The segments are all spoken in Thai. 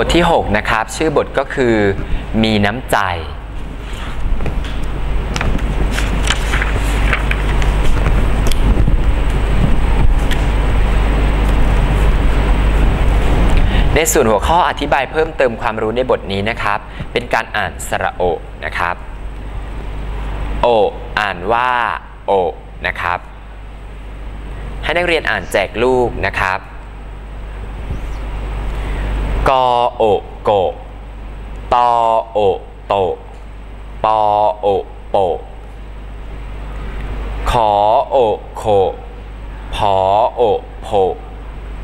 บทที่ 6 นะครับ ชื่อบทก็คือมีน้ำใจ ในส่วนหัวข้ออธิบายเพิ่มเติมความรู้ในบทนี้นะครับ เป็นการอ่านสระโอนะครับ โอ อ่านว่า โอ นะครับ ให้นักเรียนอ่านแจกลูกนะครับ กโอโกตโอโตปโอโปขอโอโคพอโอโพ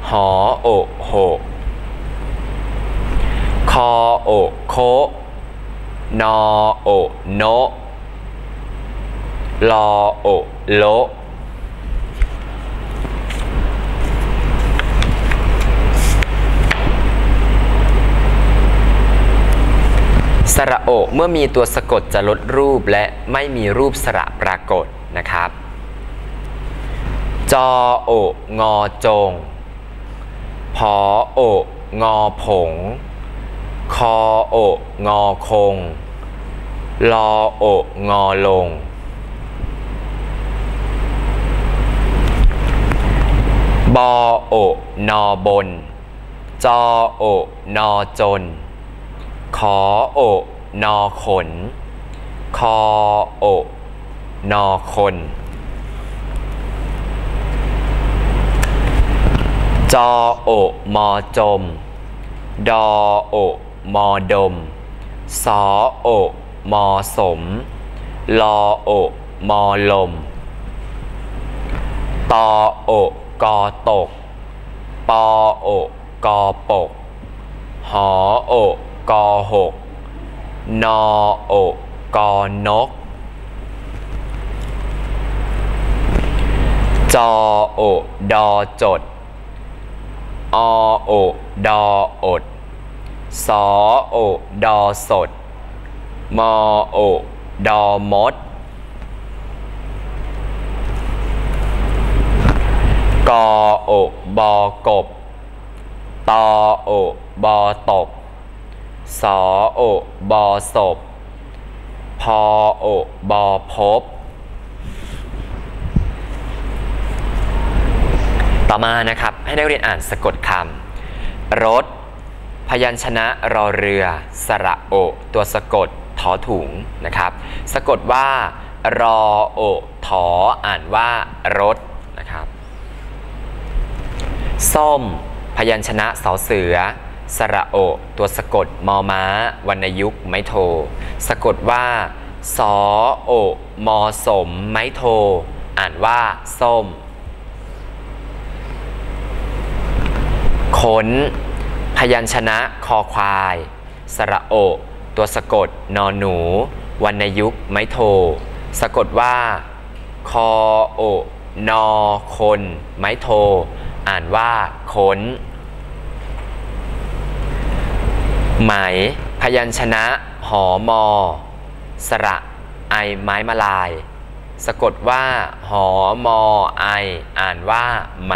หอโอโหคอโอโคนอโอโนลอโอโล สระโอเมื่อมีตัวสะกดจะลดรูปและไม่มีรูปสระปรากฏนะครับ จอโองอจง พอโองอผง คอโองอคง ลอโองอลง บอโอนอบน จอโอนอจน ขอโอนอขน คอโอนอคนจอโอมอจม ดอโอมอดม สอโอมอสม ลอโอมอลม ตอโอกอตก ปอโอกอปก หอโอ กอหกนอโอกอนก จอโอดอจด อโอดออด สอโอดอสดมอโอดอมด กอโอบอกบ ตอโอบอตบ สอโอบอศพพอโอบอพบ ต่อมานะครับให้นักเรียนอ่านสะกดคำรถ พยัญชนะรอเรือ สระโอ ตัวสะกดถอถุงนะครับ สะกดว่ารอโอถออ่านว่ารถนะครับ ส้ม พยัญชนะสอเสือ สระโอ ตัวสะกดมอม้าวรรณยุกต์ไม้โท สะกดว่าสอโอมอสมไม้โท อ่านว่าส้ม ขน พยัญชนะคอควาย สระโอ ตัวสะกดนอนหนู วรรณยุกต์ไม้โท สะกดว่า คอโอนอคน ไม้โท อ่านว่าค้น ไหม พยัญชนะ หอมอ สระ ไอไม้มาลาย สะกดว่า หอมอไอ อ่านว่า ไหม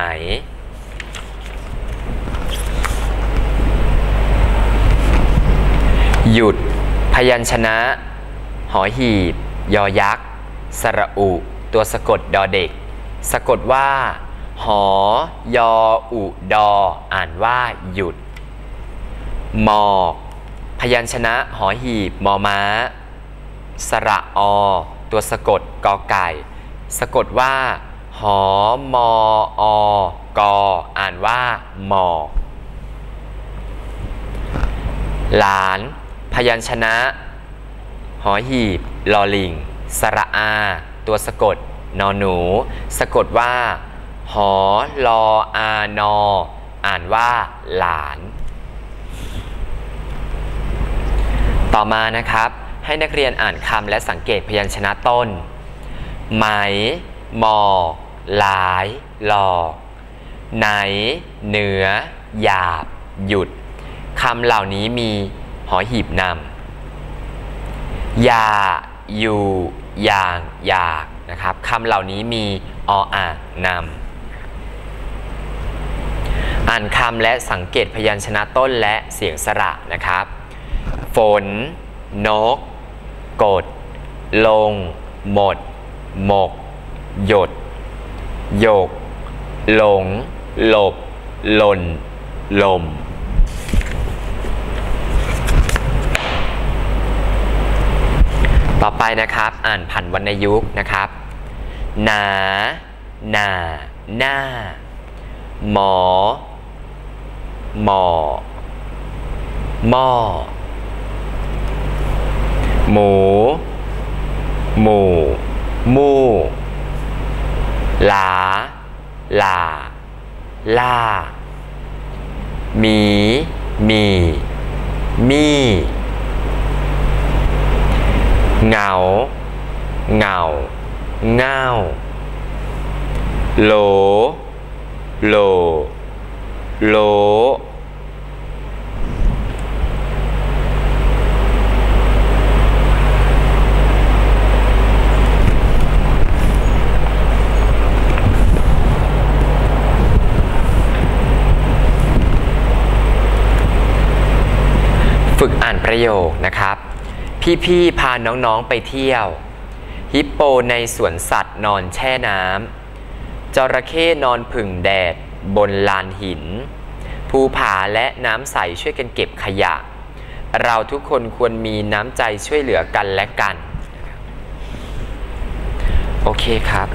หยุด พยัญชนะ หอหีบ ยอยักษ์ สระอุ ตัวสะกดดอเด็ก สะกดว่า หอ ยอ อุ ดอ อ่านว่าหยุด หมอกพยัญชนะหอหีบมอม้า สระอ ตัวสะกดกอไก่ สะกดว่า หอมออกออ่านว่าหมอกหลาน พยัญชนะ หอหีบลอลิง สระอา ตัวสะกด นอหนู สะกดว่า หอลออานอ อ่านว่าหลาน ต่อมานะครับ ให้นักเรียนอ่านคำและสังเกตพยัญชนะต้น ไหม หมอกหลาย หลอกไหน เหนือ หยาบ หยุดคำเหล่านี้มีหอหีบนำอย่า อยู่ อย่างอยากนะครับคำเหล่านี้มีออ่างนำอ่านคำและสังเกตพยัญชนะต้นและเสียงสระนะครับ ฝน นก กด ลง หมด หมก หยด หยก หลง หลบ หล่น ลมต่อไปนะครับ อ่านผันวรรณยุกต์นะครับ หนา หนา หน้า หมอ หมอหม้อ หมูหมู่มู่หลาหลาล่าหมี มี มี่ เหงา เหงา เง่า โหล โหล โหล ฝึกอ่าน ประโยคนะครับ พี่ๆพาน้องๆไปเที่ยว ฮิปโปในสวนสัตว์นอนแช่น้ำจระเข้นอนผึ่งแดดบนลานหิน ภูผาและน้ำใสช่วยกันเก็บขยะ เราทุกคนควรมีน้ำใจช่วยเหลือกันและกัน โอเคครับ